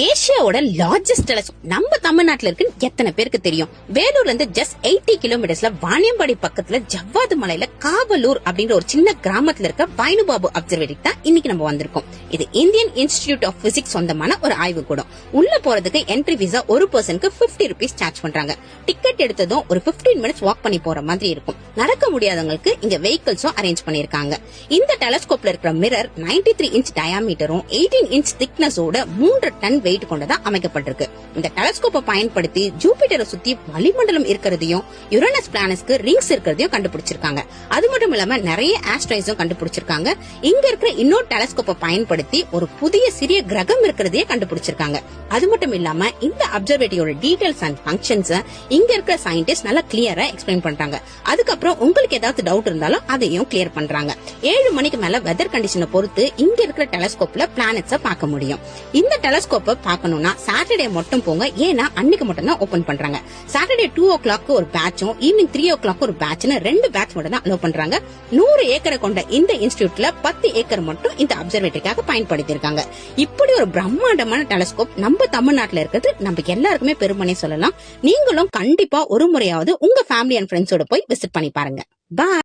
ஏசியாவோட largest telescope நம்ம தமிழ்நாட்டுல இருக்கு எத்தனை பேருக்கு தெரியும்? வேலூர்ல இருந்து ஜஸ்ட் எயிட்டி கிலோமீட்டர்ஸ்ல வாணியம்பாடி பக்கத்துல ஜவ்வாது மலையில காவலூர் அப்படின்ற ஒரு சின்ன கிராமத்துல இருக்க பைனுபாபு அப்சர்வேட்டரி தான் இன்னைக்கு நம்ம வந்திருக்கோம். இது இந்தியன் இன்ஸ்டிடியூட் ஆஃப் பிசிக்ஸ் சொந்தமான ஒரு ஆய்வு கூடம் உள்ள போறதுக்கு என்ட்ரி விசா ஒரு பர்சனுக்கு 50 ருபீஸ் சார்ஜ் பண்றாங்க. டிக்கெட் எடுத்ததும் ஒரு 15 மினிட்ஸ் வாக் பண்ணி போற மாதிரி இருக்கும். நடக்க முடியாதவங்களுக்கு இங்க வெஹிக்கிள்ஸும் அரேஞ்ச் பண்ணிருக்காங்க. இந்த டெலஸ்கோப்ல இருக்கிற மிரர் 93 த்ரீ இன்ச் டயாமீட்டரும் எயிட்டீன் இன்ச் திக்னஸோட மூன்று டன் வெயிட் கொண்டதா அமைக்கப்பட்டிருக்கு. இந்த டெலஸ்கோப்பை பயன்படுத்தி ஜூபிட்டரை சுத்தி வளிமண்டலம் இருக்கிறதையும் யுரனஸ் பிளானஸ்க்கு ரிங்ஸ் இருக்கிறதையும் கண்டுபிடிச்சிருக்காங்க. அது மட்டும் இல்லாம நிறைய ஆஸ்ட்ராய்ஸும் கண்டுபிடிச்சிருக்காங்க. இங்க இருக்கிற இன்னொரு டெலஸ்கோப்பை பயன்படுத்தி ஒரு புதிய சிறிய கிரகம் இருக்கிறதையே கண்டுபிடிச்சிருக்காங்க. அது மட்டும் இல்லாம இந்த அப்சர்வேட்டரியோட டீடைல்ஸ் அண்ட் ஃபங்க்ஷன்ஸ் இங்க இருக்கிற சயின்டிஸ்ட் நல்லா கிளியரா எக்ஸ்பிளைன் பண்றாங்க. அதுக்கப்புறம் உங்களுக்கு ஏதாவது டவுட் இருந்தாலும் அதையும் கிளியர் பண்றாங்க. ஏழு மணிக்கு மேல வெதர் கண்டிஷனை பொறுத்து இங்க இருக்கிற டெலஸ்கோப்ல பிளானட்ஸ பார்க்க முடியும். இந்த டெலஸ்கோப்பை பார்க்கணும்னா சாட்டர்டே மட்டும் போங்க. ஏன்னா அன்னைக்கு மட்டும் தான் ஓபன் பண்றாங்க. சாட்டர்டே டூ ஓ கிளாக் ஒரு பேட்சும் ஈவினிங் த்ரீ ஓ கிளாக் ஒரு பேட்ச்னு ரெண்டு பேட்ச் மட்டும் தான் அலோ பண்றாங்க. நூறு ஏக்கரை கொண்ட இந்த இன்ஸ்டியூட்ல பத்து ஏக்கர் மட்டும் இந்த அப்சர்வேட்டரிக்காக பயன்படுத்தியிருக்காங்க. இப்படி ஒரு பிரம்மாண்டமான டெலஸ்கோப் நம்ம தமிழ்நாட்டுல இருக்கிறது நம்ம எல்லாருக்குமே பெருமனே சொல்லலாம். நீங்களும் கண்டிப்பா ஒரு முறையாவது உங்க ஃபேமிலி அண்ட் ஃப்ரெண்ட்ஸோட போய் விசிட் பண்ணி பாருங்க. பாய்